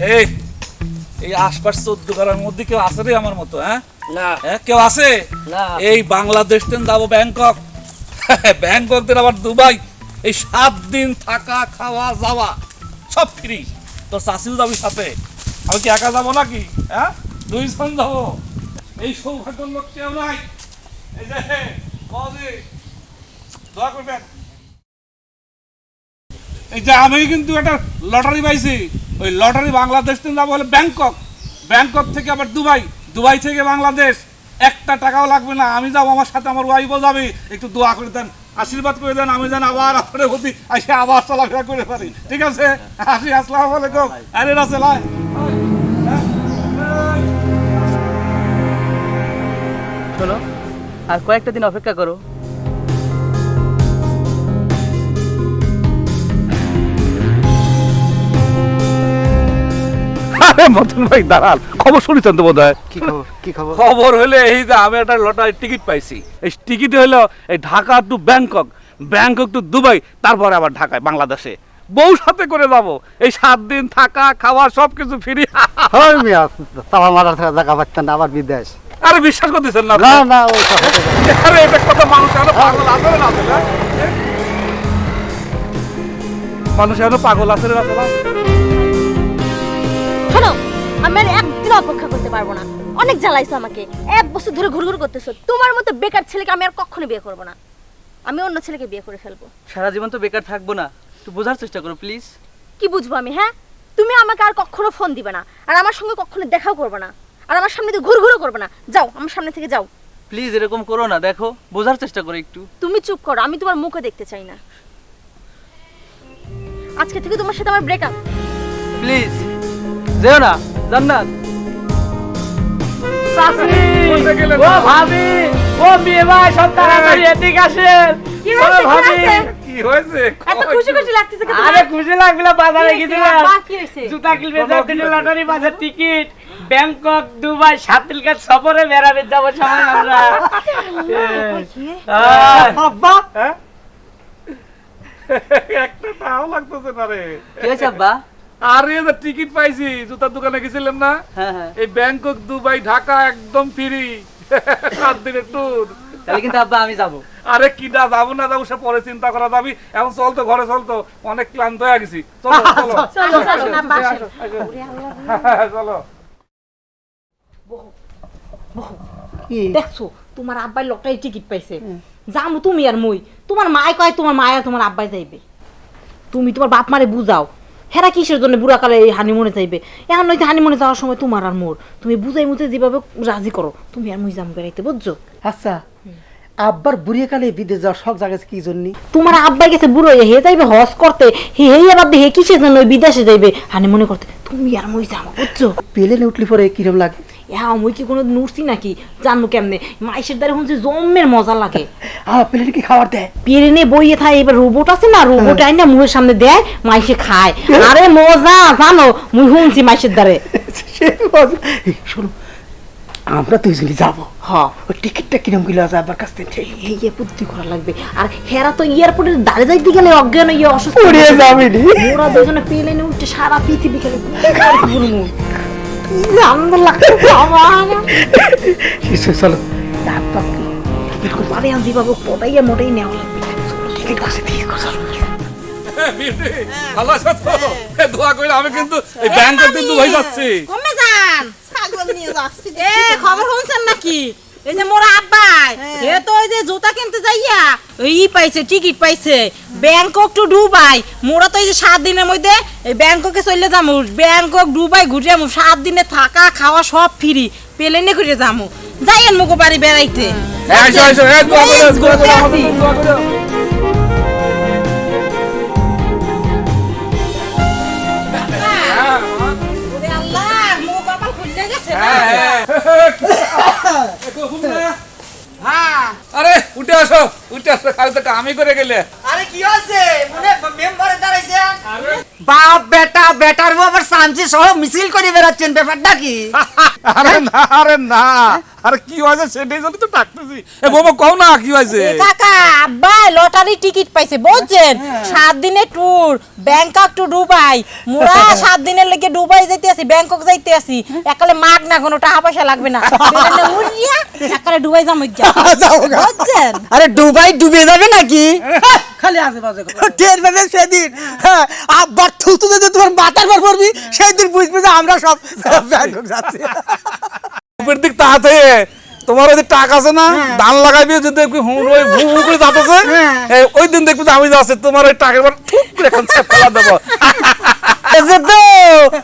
এই এই আশপাশ চোদ্দ করার মধ্যে কেউ আছে রে আমার মতো হ্যাঁ? না। হ্যাঁ, কেউ আছে? না। এই বাংলাদেশ থেকে যাব ব্যাংকক। ব্যাংকক থেকে আবার দুবাই। এই সাত দিন থাকা খাওয়া যাওয়া সব ফ্রি তোর চাষিও যাবি সাথে। আমি কি একা যাব নাকি? হ্যাঁ? দুইজন যাব। এই সৌভাগ্য লোক কেউ নাই। এই যে দোয়া করবেন। এই যে আমি কিন্তু একটা লটারি পাইছি। ওই লটারি বাংলাদেশ থেকে যাব ব্যাংকক। ব্যাংকক থেকে আবার দুবাই। দুবাই থেকে বাংলাদেশ। একটা টাকাও লাগবে না। আমি যাব, আমার সাথে আমার ওয়াইফও যাবে। একটু দোয়া করে দেন, আশীর্বাদ করে দেন, আমি যেন আবার আপনার প্রতি আসে আবার চলাফেরা করে পারি। ঠিক আছে? আসি, আসসালামু আলাইকুম। আরে রাসেল, আয়। আর কয়েকটা দিন অপেক্ষা করো। মতন ভাই দাঁড়াল খবর শুনেছেন তো বোধ কি খবর? খবর? খবর হলে এই যে আমি একটা লটারি টিকিট পাইছি। এই টিকিট হলো এই Dhaka to Bangkok. Bangkok to Dubai তারপরে আবার ঢাকায় বাংলাদেশে। বউ সাথে করে যাব। এই সাত দিন থাকা খাওয়া সব কিছু ফ্রি। হয় মিয়া তালা মারার থাকা জায়গা পাচ্ছেন না আবার বিদেশ। আরে বিশ্বাস করতেছেন না না না। আরে এটা কত মানুষ এখনও পাগল আছে না মানুষ এখনও পাগল আছে না? শোনো আমি আর একদিন অপেক্ষা করতে পারব না। অনেক জ্বালাইছো আমাকে। এক বছর ধরে ঘুরঘুর করতেছো। তোমার মতো বেকার ছেলেকে আমি আর কখনো বিয়ে করব না। আমি অন্য ছেলেকে বিয়ে করে ফেলব। সারা জীবন তো বেকার থাকব না। একটু বোঝার চেষ্টা করো প্লিজ কি বুঝব আমি হ্যাঁ? তুমি আমাকে আর কখনো ফোন দিবে না। আর আমার সঙ্গে কখনো দেখাও করবে না। আর আমার সামনে দিয়ে ঘুরঘুরও করবে না। যাও আমার সামনে থেকে যাও। প্লিজ এরকম করো না দেখো। বোঝার চেষ্টা করো একটু। তুমি চুপ করো আমি তোমার মুখে দেখতে চাই না। আজকে থেকে তোমার সাথে আমার ব্রেকআপ প্লিজ যেও না জান্নাত। গেলে? ও ভাবি ও বিয়ে ভাই সব তাড়াতাড়ি এদিকে আসেন। কি হয়েছে, কি হয়েছে? এত খুশি খুশি লাগতেছে কি আরে খুশি লাগল বাজারে কি হয়েছে? গেছিলাম। বাবা, কি হয়েছে? জুতা কিনবে যার দিনে লটারি বাজার টিকিট। ব্যাংকক দুবাই সাতিলকাত সফরে বেড়াবে যাব সবাই আমরা। আব্বা। হ্যাঁ? একটা টাও লাগতেছে না রে। কি হয়েছে আব্বা? আরে যে টিকিট পাইছি জুতার দোকানে গেছিলাম না? হ্যাঁ হ্যাঁ। এই ব্যাংকক দুবাই ঢাকা একদম ফ্রি সাত দিনের ট্যুর তাহলে কিন্তু আব্বা আমি যাব। আরে কি না যাব না যাব সে পরে চিন্তা করা যাবি। এখন চল তো ঘরে চল তো। অনেক ক্লান্ত হয়ে গেছি। চলো চলো। চলো, চলো, না, বাসে। চলো। কি? দেখছ তোমার আব্বাই লটারি টিকিট পাইছে। যামু তুমি আর মই। তোমার মায় কয় তোমার মায় আর তোমার আব্বাই যাইবে। তুমি তোমার বাপ মারে বুঝাও। হেরা কিসের জন্য বুড়া কালে এই হানিমুনে যাইবে? এখন নইতে হানিমুনে যাওয়ার সময় তোমার আর মোর। তুমি বুঝাই মুঝে যেভাবে রাজি করো তুমি আর মুই যাম বেড়াইতে বুঝছ? আচ্ছা আব্বার বুড়িয়ে কালে বিদেশ যাওয়ার শখ জাগেছে কি জন্য? তোমার আব্বাই গেছে বুড়ো হে যাইবে হজ করতে হে হে আবার হে কিসের জন্য বিদেশে যাইবে হানিমুনে করতে? তুমি আর মুই যাম বুঝছ? পেলেনে উঠলি পরে কিরম লাগে? হ্যাঁ কি কোনো নুরছি নাকি? কেমনে? দ্বারা জম্মের মজা লাগে। কি খাবার দেয়? পেরেনে বইয়ে থাকে এবার রোবট আছে না রোবট আইনা মুখের সামনে দেয় মাইসে খায়। আরে মজা জানো মুই শুনছি দ্বারে। শোনো আমরা দুইজনই যাব। হ। ওই টিকিটটা কিরম কাছ থেকে? এই ইয়ে বুদ্ধি করা লাগবে। আর হেরা তো এয়ারপোর্টে দাঁড়িয়ে যাইতে গেলে অজ্ঞান ইয়ে অসুস্থ উড়িয়ে যাবি। ওরা দুজনে প্লেনে উঠছে সারা পৃথিবী খেলে। চলো। মোটাই নেওয়া লাগবে কিন্তু এই যান ছাগল নিয়ে যাচ্ছি এ খবর শুনছেন নাকি? এই যে মোরা আব্বাই এ তো ওই যে জুতা কিনতে যাইয়া ই পাইছে টিকিট পাইছে। Bangkok to Dubai. মোরা তো এই যে সাত দিনের মধ্যে এই ব্যাংককে চলে যাব ব্যাংকক দুবাই ঘুরে যাব সাত দিনে থাকা খাওয়া সব ফ্রি। প্লেনে ঘুরে যাব যাইয়েন মুখো বাড়ি বেড়াইতে। উঠে আসো উঠে আসো কাল তো আমি করে গেলে। আরে কি হয়েছে? মনে মেম্বারে দাঁড়াইছে। বাপ বেটা বেটার আবার সামসি সহ মিছিল করে বেড়াচ্ছেন ব্যাপারটা কি? আরে না আরে না। আরে কি হয়েছে সেটাই জন্য তো ডাকতেছি। এ বাবা কও না কি হয়েছে? কাকা আব্বা লটারি টিকিট পাইছে বুঝছেন? সাত দিনের ট্যুর ব্যাংকক টু দুবাই মোরা সাত দিনের লেগে দুবাই যাইতে আছি ব্যাংকক যাইতে আছি একালে মাগ না কোনো টাকা পয়সা লাগবে না। উড়িয়া একালে দুবাই যাম বুঝছেন? আরে দুবাই ডুবে যাবে নাকি? খালি বাজে কথা। টের সেদিন। হ্যাঁ, আব্বার থুতু দিতে তোমার মাথার পর পড়বি সেই দিন বুঝবে যে আমরা সব ব্যাংকক যাচ্ছি। দিক তাহাতে তোমার ওই যে টাক আছে না ধান লাগাইবি যদি দেখবি হুম ওই ভু ভু করে যাতেছে ওই দিন দেখবি আমি যাচ্ছি তোমার ওই টাকের পর ঠুক করে এখন ছেপ ফেলা দেবো।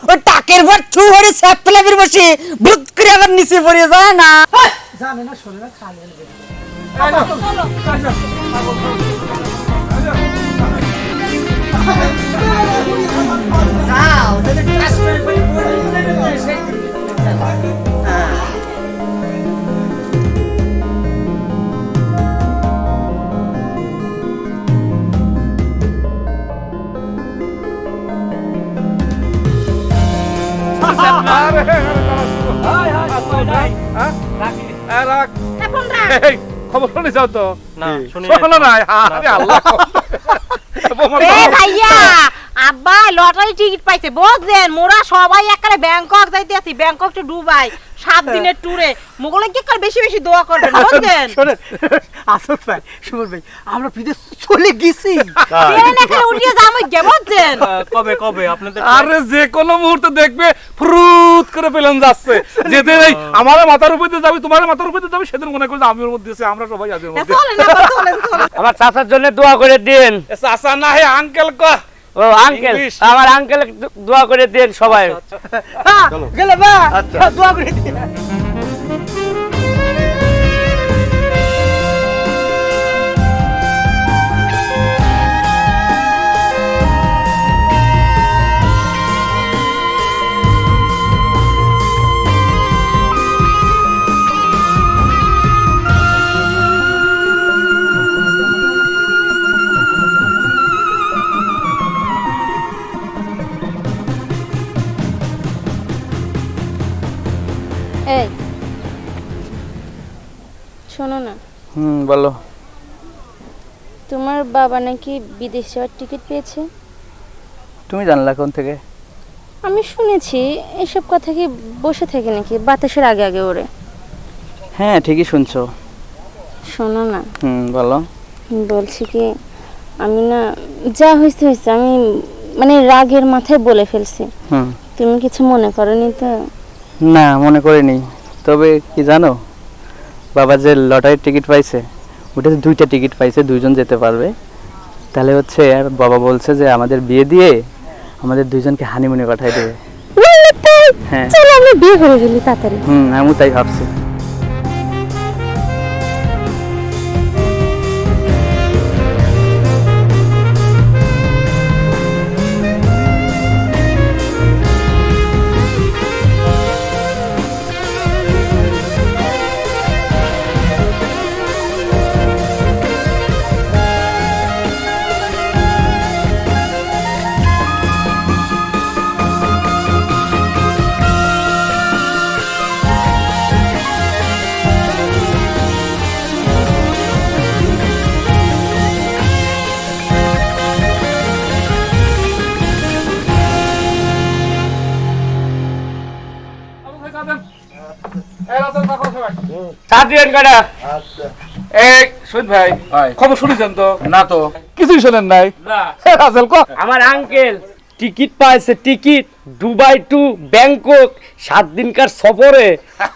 ওই টাকের পর থু ভরে স্যাপ ফেলাবির বসে ভূত করে আবার নিচে পড়ে যায় না। জানে না শোনে না খালি হ্যাঁ, রাখ। এখন রাখ। এই, খবর শুনে যাও তো। না শুনি না। আরে আল্লাহ। বোমা এ দাও। ভাইয়া আব্বা লটারি টিকিট পাইছে বুঝছেন? মোরা সবাই একবারে ব্যাংকক যাইতে আছি ব্যাংকক টু দুবাই। সাত দিনের ট্যুরে মোগলে কি কাল বেশি বেশি দোয়া করবেন? শোনেন আসল ভাই সুমন ভাই আমরা বিদেশ চলে গেছি। ট্রেন এখানে উঠিয়ে গে বুঝছেন কবে কবে? আপনাদের আরে যে কোনো মুহূর্তে দেখবে ফ্রুত করে পেলেন যাচ্ছে। যেদিন এই আমার মাথার উপর দিয়ে যাবে তোমার মাথার উপর দিয়ে যাবে সেদিন মনে করছে আমি ওর মধ্যে আছি, আমরা সবাই আছি। আমার চাচার জন্য দোয়া করে দিন চাচা না হে আঙ্কেল কহ ও আঙ্কেল। আমার আঙ্কেল দোয়া করে দেন সবাই। হ্যাঁ গেলে বা দোয়া করে দিয়ে শোনো না। হুম বলো। তোমার বাবা নাকি বিদেশ যাওয়ার টিকিট পেয়েছে? তুমি জানলা কোন থেকে? আমি শুনেছি এসব কথা কি বসে থাকে নাকি? বাতাসের আগে আগে ওরে হ্যাঁ ঠিকই শুনছো। শোনো না। হুম বলো। বলছি কি আমি না যা হয়েছে হয়েছে আমি মানে রাগের মাথায় বলে ফেলছি। হুম। তুমি কিছু মনে করনি তো? না মনে করিনি। তবে কি জানো বাবা যে লটারির টিকিট পাইছে ওটা দুইটা টিকিট পাইছে দুইজন যেতে পারবে। তাহলে হচ্ছে আর বাবা বলছে যে আমাদের বিয়ে দিয়ে আমাদের দুইজনকে হানিমুনে পাঠাই দেবে। হ্যাঁ। চলো আমরা বিয়ে করে ফেলি তাড়াতাড়ি। হুম আমিও তাই ভাবছি। আমার আঙ্কেল টিকিট পাইছে টিকিট দুবাই টু ব্যাংকক সাত দিনকার সফরে।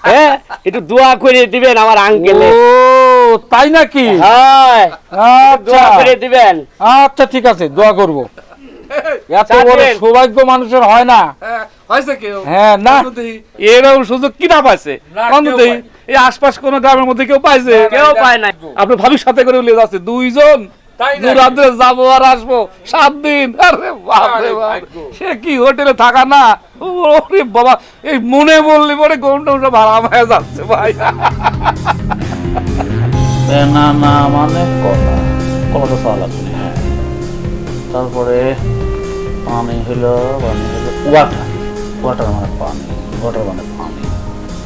হ্যাঁ একটু দোয়া করে দিবেন আমার আঙ্কেলে ও তাই নাকি? হ্যাঁ। আচ্ছা। দোয়া করে দিবেন। আচ্ছা ঠিক আছে দোয়া করব। এত বড় সৌভাগ্য মানুষের হয় না। হয়েছে কেউ? হ্যাঁ না। এরকম সুযোগ কিনা পাইছে? অন্ততই এই আশপাশ কোন গ্রামের মধ্যে কেউ পাইছে? কেউ পায় না আপনি ভাবির সাথে করে উলিয়ে যাচ্ছে দুইজন। দুরাতে যাব আর আসব। সাত দিন। আরে বাপ। বাপ সে কি হোটেলে থাকা না? ওরে বাবা এই মনে বললি পরে উঠে ভাড়া হয়ে যাচ্ছে ভাই। না না মানে কলা। কলা তো তারপরে পানি হলো পানি হলো ওয়াটার ওয়াটার মানে পানি ওয়াটার মানে পানি।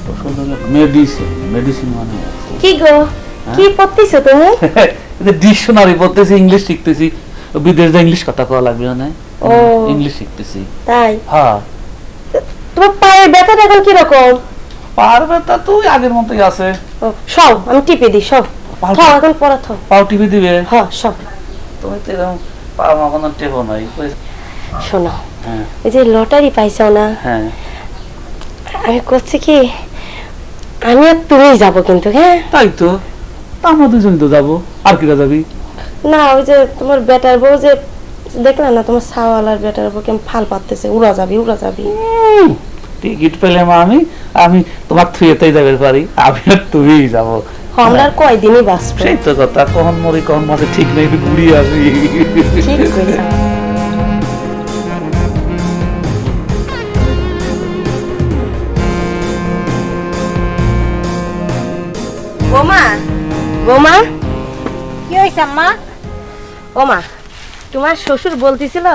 তো ওষুধ হলো মেডিসিন মেডিসিন মানে কি গো? কি পড়তেছো তুমি? ডিকশনারি পড়তেছি ইংলিশ শিখতেছি। বিদেশ যা ইংলিশ কথা কওয়া লাগবে না ও। ইংলিশ শিখতেছি। তাই? হ্যাঁ। তোমার পায়ের ব্যথাটা এখন কীরকম? পারবে তা তুই আগের মতোই আছে। সব আমি টিপে দিই সব। এখন পড়া থাও। পাও টিভি দিবে? হ্যাঁ সব। তুমি তো এরকম পাও মা কোনো টেপো নাই শোনো হ্যাঁ। ওই যে লটারি পাইছাও না হ্যাঁ। আমি করছি কি আমি আর তুমি যাব কিন্তু হ্যাঁ? তাই তো তা আমরা দুজন তো যাব আর কিরা যাবি? না ওই যে তোমার বেটার বউ যে দেখলে না তোমার সাওয়ালার বেটার বউ কেমন ফাল পাততেছে উড়া যাবি উড়া যাবি। টিকিট পেলে মা আমি আমি তোমার থুয়েতেই যাবে পারি আমি আর তুই যাব। আমরা আর কয়দিনই বাঁচবো? সেই তো কথা কখন মরি কখন মাসে ঠিক নেই ঘুরিয়ে আসি ঠিক কইছো বোমা বোমা কি হয়েছে আম্মা? ওমা তোমার শ্বশুর বলতেছিল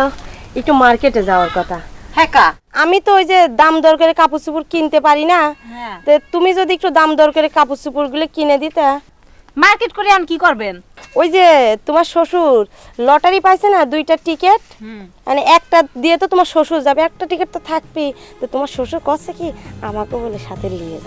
একটু মার্কেটে যাওয়ার কথা। হ্যাঁ কা? আমি তো ওই যে দাম দর করে কাপড় চোপড় কিনতে পারি না। হ্যাঁ। তো তুমি যদি একটু দাম দর করে কাপড় চোপড়গুলো কিনে দিতে। মার্কেট করে আমি কি করবেন? ওই যে তোমার শ্বশুর লটারি পাইছে না দুইটা টিকিট? মানে একটা দিয়ে তো তোমার শ্বশুর যাবে একটা টিকিট তো থাকবেই। তো তোমার শ্বশুর কছে কি আমাকে বলে সাথে নিয়ে ও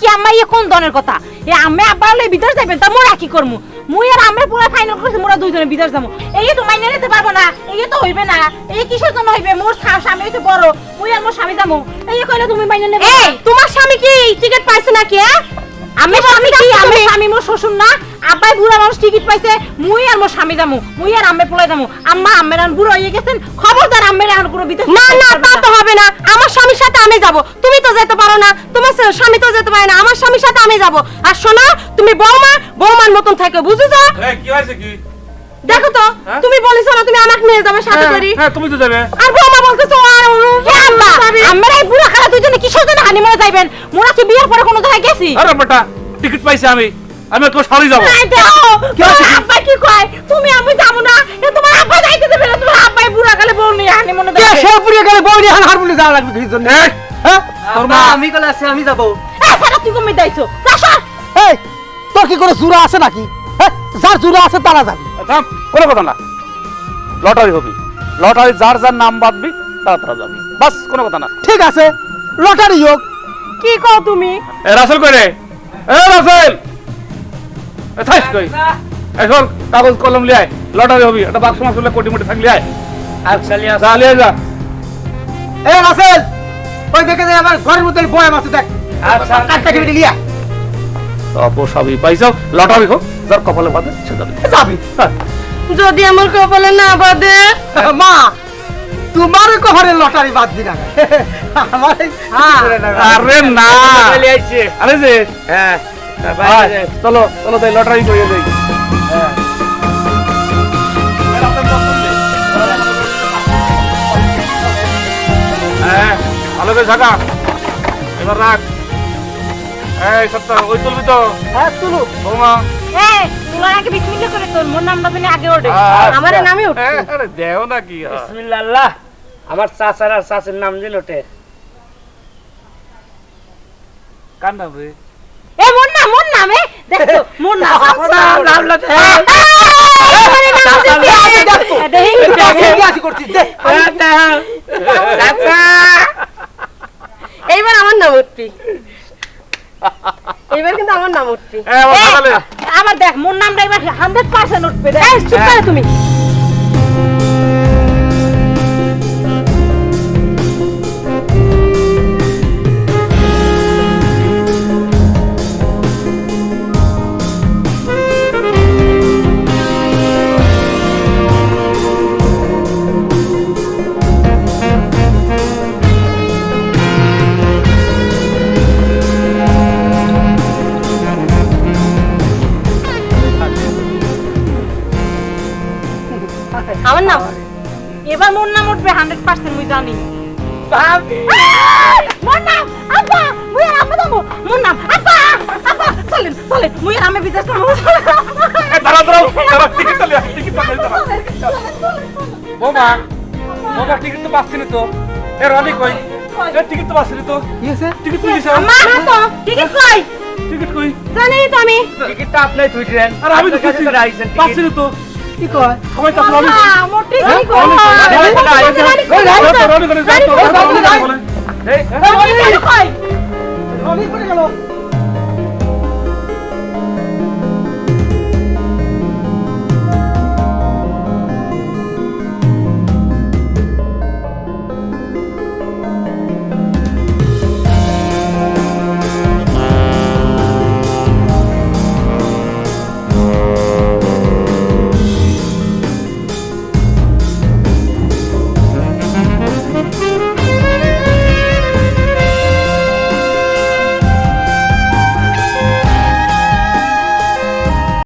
কি আম্মা ইয়ে কোন দনের কথা? এ আমি আব্বা লই বিদেশ যাবেন তা মোরা কি করমু? মুই আর আমরা পুরা ফাইনাল করছি, মোরা দুইজনে বিদেশ যাব। এই তো মাইনে নিতে পারব না, এই তো হইবে না, এই কিসের জন্য হইবে? মোর স্বা- স্বামী তো বড়, মুই আর মোর স্বামী যাব। এই কইলে তুমি মাইনে নেবে। তোমার স্বামী কি টিকিট পাইছে নাকি হ্যাঁ? আমি স্বামী কি? আমি স্বামী মোর শ্বশুর না। আব্বাই বুড়া মানুষ টিকিট পাইছে মুই আর মোর স্বামী যামু। মুই আর আম্মে পোলাই যামু। আম্মা আম্মের আন বুড়ো হয়ে গেছেন। খবরদার আম্মের আন কোনো বিদেশ না না তা তো হবে না। আমার স্বামীর সাথে আমি যাব। তুমি তো যেতে পারো না। তোমার স্বামী তো যেতে পারে না। আমার স্বামীর সাথে আমি যাব। আর শোনো তুমি বৌমা বৌমার মতন থাকো বুঝেছ? কি হয়েছে কি? দেখো তো তুমি বলেছ না তুমি আমাকে নিয়ে যাবে সাথে করি। হ্যাঁ তুমি তো যাবে। আর বৌমা বলতেছো আর আম্মা আম্মের এই বুড়া খালা দুইজনে কিসের জন্য হানিমুনে যাইবেন? মোরা কি বিয়ের পরে কোনো জায়গায় গেছি? আরে বেটা টিকিট পাইছি আমি। আমি একটু সরি যাব। নাই দাও। তোমার আব্বা কি কয়? তুমি আমি যাব না। এ তোমার আব্বা যাইতে দেবে না। তোমার আব্বাই বুড়া কালে বউ নিয়ে হানিমুনে কে যাবে। সে পুড়িয়ে গেলে বউ নিয়ে হারমোনি যাওয়া লাগবে কি জন্য? হ্যাঁ? তোর মা আমি কলে আছি আমি যাব। এ সারা তুই কমে দাইছো চাষা এই তোর কি কোনো জুরা আছে নাকি? হ্যাঁ যার জুরা আছে তারা যাবে থাম, কোনো কথা না। লটারি হবি। লটারি যার যার নাম বাঁধবি তারা তারা যাবি। বাস কোনো কথা না। ঠিক আছে লটারি হোক। কি কও তুমি? এ রাসেল কই রে? এ রাসেল! এ থাইস কই। এখন কাগজ কলম লিয়ে আয়। লটারি হবি একটা বাক্স মাস হলে কোটি মোটি থাকলি আয়। আর চালিয়ে যা লিয়ে যা। এ রাসেল! ওই দেখে যে আমার ঘরের মধ্যে বয়াম আছে দেখ। আচ্ছা। কেটে লিয়া অপসাবি পাইছাও? লটারি হোক। যার কপালে বাঁধে সে যাবে। যাবি। হ্যাঁ। যদি আমার কপালে না বাদে মা তোমার কপালে লটারি বাদ দি না। আমার আরে না। আরে যে। হ্যাঁ। চলো চলো তাই লটারি করিয়ে দেই। হ্যাঁ। ভালো করে থাকা এবার রাখ। এই সত্য ওই তুলবি তো? হ্যাঁ তুলু বৌমা। এ তুলার আগে বিসমিল্লাহ করে তোর মোর নামটা জানি আগে ওঠে। আচ্ছা। নামে উঠছে হ্যাঁ, আরে দেও না কি বিসমিল্লাহ। আমার চাচার আর চাচির নাম দিল ওটে কার নাম রে? এ মোর নাম মোর নাম মোর নাম নাম আসি এইবার আমার নাম উঠবি। এইবার কিন্তু আমার নাম উঠবি। মোর নামটা এবার হান্ড্রেড পার্সেন্ট উঠবে। চুপ করে তুমি। জানি ভাবি। মোর নাম আব্বা মুই আর আব্বা দামো মোর নাম আব্বা আব্বা চলেন চলেন। মুই আর আমি বিদেশ নামো দাঁড়া দাঁড়াও দাঁড়া টিকিট চলে টিকিট চলে বোমা বোমা টিকিট তো পাচ্ছি না তো। এ রনি কই? এ টিকিট তো পাচ্ছি না তো। ইয়েছে টিকিট কই দিছে? মা তো টিকিট কই? টিকিট কই? জানি তো আমি। টিকিটটা আপনি তুই দেন আর আমি তো কিছু রাইছেন পাচ্ছি না তো। কি কয় সবাই কথা বলি মোটে কি কয় রনি করে যাও রনি করে গেল